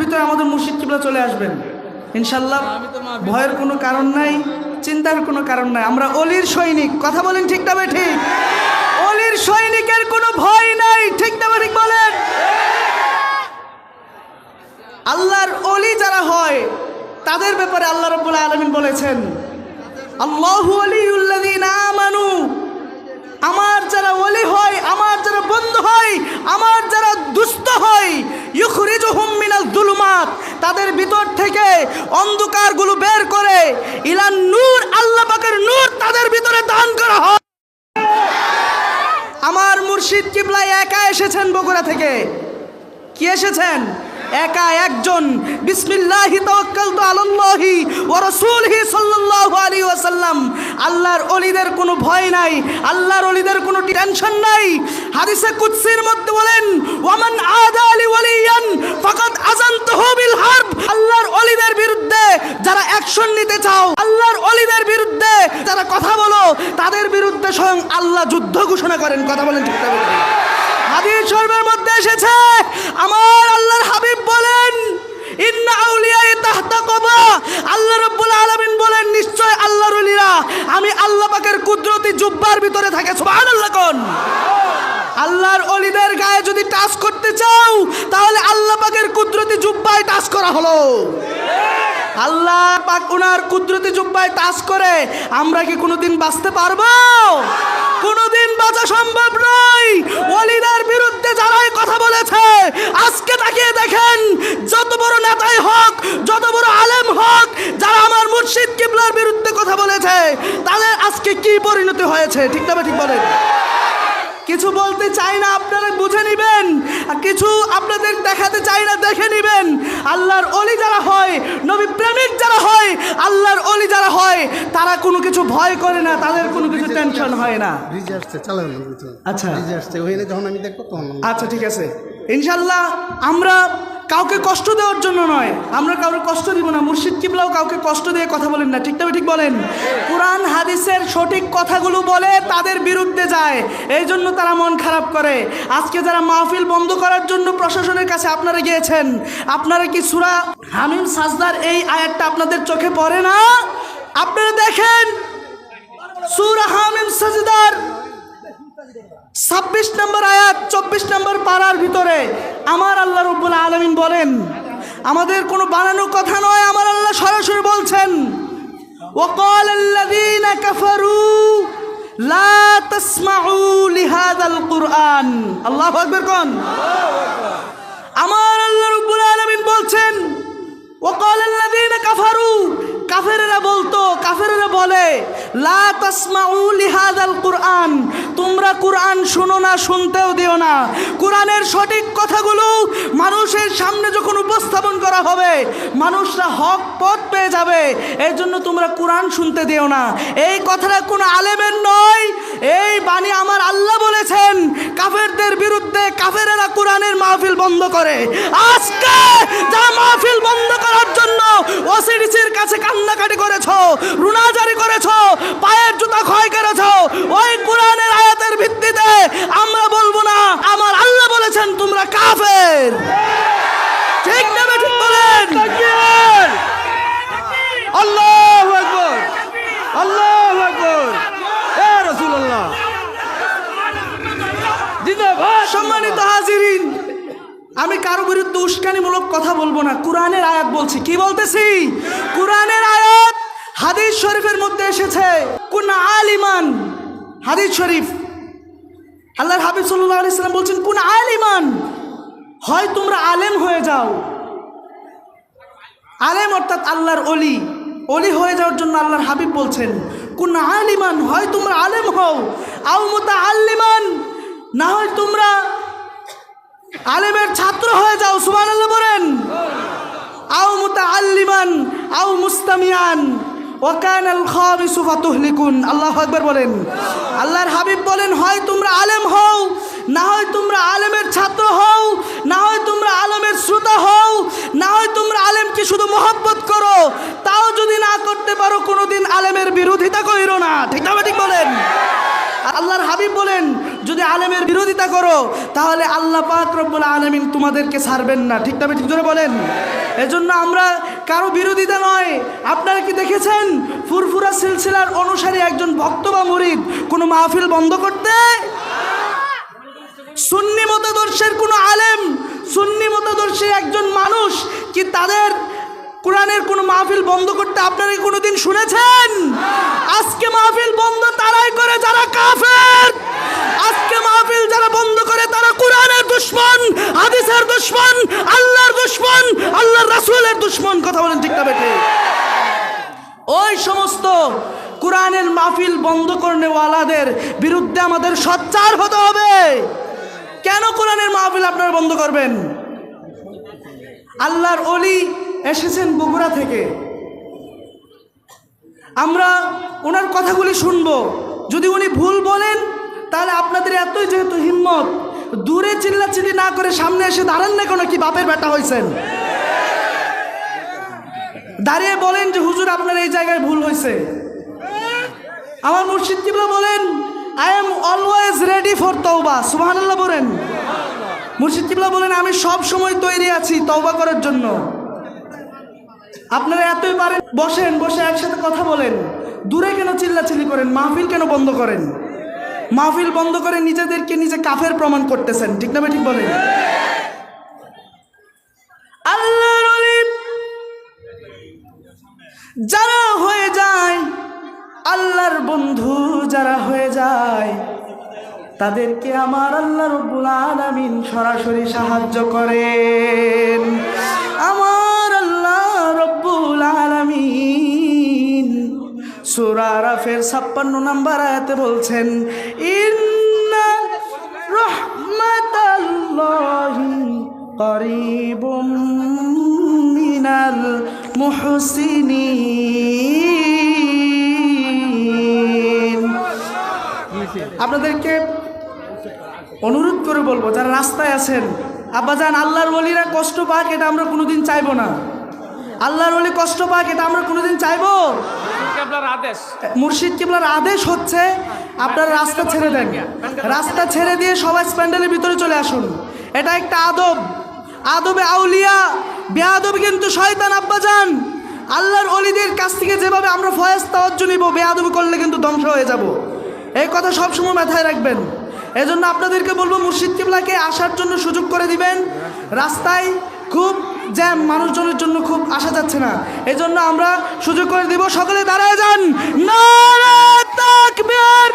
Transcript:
ভিতরে আমাদের মুর্শিদ কিবলা চলে আসবেন। ইনশাল্লাহ ভয়ের কোনো কারণ নাই, চিন্তার কোনো কারণ নাই। আমরা অলির সৈনিক, কথা বলেন ঠিক না ঠিক অলির সৈনিকের কোনো ভয় নাই, ঠিক না ঠিক বলেন? আল্লাহর অলি যারা হয়, তাদের ব্যাপারে আল্লাহ রব্বুল আলমিন বলেছেন, আল্লাহু আমানু, আমার যারা ওলি হয়, আমার যারা বন্ধু হয়, আমার যারা দুস্থ হয়, ইউখরিজুহুম মিনাল যুলুমাত তাদের ভিতর থেকে অন্ধকারগুলো বের করে ইলান নূর, আল্লাহ পাকের নূর তাদের ভিতরে দান করা হয়। আমার মুর্শিদ কিবলা একা এসেছেন বগুড়া থেকে। কি এসেছেন? একা একজন। বিসমিল্লাহি তাওয়াক্কালতু আলাল্লাহি ওয়া রাসূলিহি সাল্লাল্লাহু আলাইহি ওয়াসাল্লাম। আল্লাহর ওলিদের কোনো ভয় নাই, আল্লাহর ওলিদের কোনো টেনশন নাই। হাদিসে কুদসির মধ্যে বলেন, ওয়ামান আদা আলি ওয়ালিয়ান ফাকাদ আযানতুহু বিল হারব। আল্লাহর ওলিদের বিরুদ্ধে যারা অ্যাকশন নিতে চাও, আল্লাহর ওলিদের বিরুদ্ধে যারা কথা বলো, তাদের বিরুদ্ধে স্বয়ং আল্লাহ যুদ্ধ ঘোষণা করেন। কথা বলেন ঠিক? হাদিস শরীফের মধ্যে এসেছে, আমার আল্লাহর আল্লাহ কুদরতি জুব্বার ভিতরে থাকে, সুবহানাল্লাহ কোন? আল্লাহর অলিদের গায়ে যদি টাচ করতে চাও, তাহলে আল্লাহ পাকের কুদরতি জুব্বায় টাচ করা হলো। আল্লাহ পাক ওনার কুদরতি জুব্বায় টাচ করে, আমরা কি কোনোদিন বাঁচতে পারব? কোনোদিন বাঁচা সম্ভব নয়। ওলিদার বিরুদ্ধে যারাই কথা বলেছে, আজকে তাকিয়ে দেখেন, যত বড় নেতাই হোক পরিণতি হয়েছে ঠিক না ঠিক বলেন। কিছু বলতে চাই না আপনারা বুঝে নেবেন কিছু আপনাদের দেখাতে চাই না দেখে নেবেন। আল্লাহর অলি যারা হয় নবী প্রেমিক যারা হয় আল্লাহর অলি যারা হয় তারা কোনো কিছু ভয় করে না তাদের কোনো কিছু টেনশন হয় না। আচ্ছা। আচ্ছা ঠিক আছে। ইনশাল্লাহ আমরা কাউকে কষ্ট দেওয়ার জন্য নয়। আমরা কাউকে কষ্ট দিব না। মুর্শিদ কিবলাও কাউকে কষ্ট দিয়ে কথা বলেন না। ঠিক তবে ঠিক বলেন? কোরআন, হাদিসের সঠিক কথাগুলো বলে তাদের বিরুদ্ধে যায়। এই জন্য তারা মন খারাপ করে। আজকে যারা মাহফিল বন্ধ করার জন্য প্রশাসনের কাছে আপনারা গিয়েছেন, আপনারা কি সুরা হামিম সাজদার এই আয়াতটা আপনাদের চোখে পড়ে না? আপনারা দেখেন, সুরা হামিম সাজদার ছাব্বিশ নম্বর আয়াত চব্বিশ নম্বর পাড়ার ভিতরে আমার আল্লাহ রব্বুল আলমিন বলেন আমাদের কোনো বানানো কথা নয় আমার আল্লাহ সরাসরি বলছেন وقال الذين كفروا لا تسمعوا لهذا القرآن আল্লাহ আকবর কোন আমার আল্লাহ রব্বুল আলামিন বলছেন وقال الذين كفروا লা লিহাদাল কুরআন। তোমরা কুরআন শুনো না, শুনতেও দিও না। কোরআনের সঠিক কথাগুলো মানুষের সামনে যখন উপস্থাপন করা হবে, মানুষরা হক পথ পেয়ে যাবে। এই জন্য তোমরা কোরআন শুনতে দিও না। এই কথাটা কোনো আলেমের নয়। এই বাণী আমার আল্লাহ বলেছেন, কাফেরদের বিরুদ্ধে কাফেরেরা কোরআনের মাহফিল বন্ধ করে। আজকে যারা মাহফিল বন্ধ করার জন্য ওসিডিসির কাছে কান্নাকাটি করেছ রুনাজারি করেছ পায়ের জুতা ক্ষয় করেছ ওই কোরআনের আয়াতের ভিত্তিতে আমরা বলব না আমার আল্লাহ বলেছেন তোমরা কাফের ঠিক না বে ঠিক বলেন আল্লাহ আকবর আল্লাহ আকবর এ রসুল্লাহ জিন্দাবাদ সম্মানিত হাজিরিন আমি কারও বিরুদ্ধে উস্কানিমূলক কথা বলব না। কোরআনের আয়াত বলছি। কি বলতেছি? কোরআনের আয়াত হাদিস শরীফের মধ্যে এসেছে। কোন আলিমান। হাদিস শরীফ। আল্লাহর হাবিব সাল্লাহ আলি সাল্লাম বলছেন, কোন আলিমান। হয় তোমরা আলেম হয়ে যাও। আলেম অর্থাৎ আল্লাহর অলি। অলি হয়ে যাওয়ার জন্য আল্লাহর হাবিব বলছেন, কোন আলিমান। হয় তোমরা আলেম হও। আও মোতা আল্লিমান না হয় তোমরা আলেমের ছাত্র হয়ে যাও সুমান আল্লাহ বলেন। আও মুতা আল্লিমান আও মুস্তামিয়ান। ওকান আল খাবিসু ফাতুহলিকুন। আল্লাহ আকবার বলেন। আল্লাহর হাবিব বলেন, হয় তোমরা আলেম হও, না হয় তোমরা আলেমের ছাত্র হও, না হয় তোমরা আলেমের শ্রোতা হও, না হয় তোমরা আলেমকে শুধু মহব্বত করো, তাও যদি না করতে পারো, কোনোদিন আলেমের বিরোধিতা কইরো না। ঠিক আল্লাহর হাবিব বলেন, যদি আলেমের বিরোধিতা করো, তাহলে আল্লাহ পাক রব্বুল আলমিন তোমাদেরকে ছাড়বেন না। ঠিক তবে ঠিক ধরে বলেন। এজন্য আমরা কারও বিরোধিতা নয়। আপনারা কি দেখেছেন? ফুরফুরা সিলসিলার অনুসারী একজন ভক্ত বা মুরিদ কোনো মাহফিল বন্ধ করতে? সুন্নি মতাদর্শের কোনো আলেম, সুন্নি মতাদর্শী একজন মানুষ কি তাদের কোরআনের কোনো মাহফিল বন্ধ করতে আপনারা কি কোনোদিন শুনেছেন? হাদিসের দুশ্মন, আল্লাহর দুশ্মন, আল্লাহর রাসূলের দুশ্মন, কথা বলেন ঠিক না বেটে ওই সমস্ত কোরআনের মাহফিল বন্ধ করনেওয়ালাদের বিরুদ্ধে আমাদের সচ্চার হতে হবে। কেন কোরআনের মাহফিল আপনারা বন্ধ করবেন? আল্লাহর অলি এসেছেন বগুড়া থেকে। আমরা ওনার কথাগুলি শুনব। যদি উনি ভুল বলেন, তাহলে আপনাদের এতই যেহেতু হিম্মত দূরে চিল্লাচিল্লি না করে সামনে এসে দাঁড়ান না কোনো? কি বাপের বেটা হয়েছেন দাঁড়িয়ে বলেন যে, হুজুর, আপনার এই জায়গায় ভুল হয়েছে আমার মুর্শিদ কিবলা বলেন I am always ready for তৌবা সুবহানাল্লাহ বলেন। মুর্শিদ কিবলা বলেন, আমি সব সময় তৈরি আছি তৌবা করার জন্য। আপনারা এতই পারেন, বসেন, বসে একসাথে কথা বলেন। দূরে কেন চিল্লাচিল্লি করেন? মাহফিল কেন বন্ধ করেন? মাহফিল বন্ধ করে নিজেদেরকে নিজে কাফের প্রমাণ করতেছেন। ঠিক না ঠিক বলেন? আল্লাহর যারা হয়ে যায়, আল্লাহর বন্ধু যারা হয়ে যায়, তাদেরকে আমার আল্লাহ রব্বুল আলামিন সরাসরি সাহায্য করেন। আমার আল্লাহ রব্বুল আলামিন সূরা রাফের ছাপ্পান্ন নাম্বার আয়াতে বলছেন ইন্না রহমাতাল্লাহি করিবুম মিনাল মুহসিনিন। আপনাদেরকে অনুরোধ করে বলব, যারা রাস্তায় আছেন আব্বাজান আল্লাহর ওলিরা কষ্ট পাক, এটা আমরা কোনোদিন চাইব না। আল্লাহর ওলি কষ্ট পাক, এটা আমরা কোনোদিন চাইব? আপনার আদেশ। মুর্শিদ কিবলার আদেশ হচ্ছে আপনারা রাস্তা ছেড়ে দেন। রাস্তা ছেড়ে দিয়ে সবাই স্প্যান্ডেলের ভিতরে চলে আসুন। এটা একটা আদব। আদবে আউলিয়া বেআদব কিন্তু শয়তান আব্বাজান। আল্লাহর অলিদের কাছ থেকে যেভাবে আমরা ফয়েজ তাওয়াজ্জু নিব বেআদবি করলে কিন্তু ধ্বংস হয়ে যাব। এই কথা সবসময় মাথায় রাখবেন। এজন্য আপনাদেরকে বলব মুর্শিদ কিবলাকে আসার জন্য সুযোগ করে দিবেন। রাস্তায় খুব জ্যাম মানুষজনের জন্য খুব আসা যাচ্ছে না। এজন্য আমরা সুযোগ করে দিব, সকলে দাঁড়ায় যান। না তাকবীর।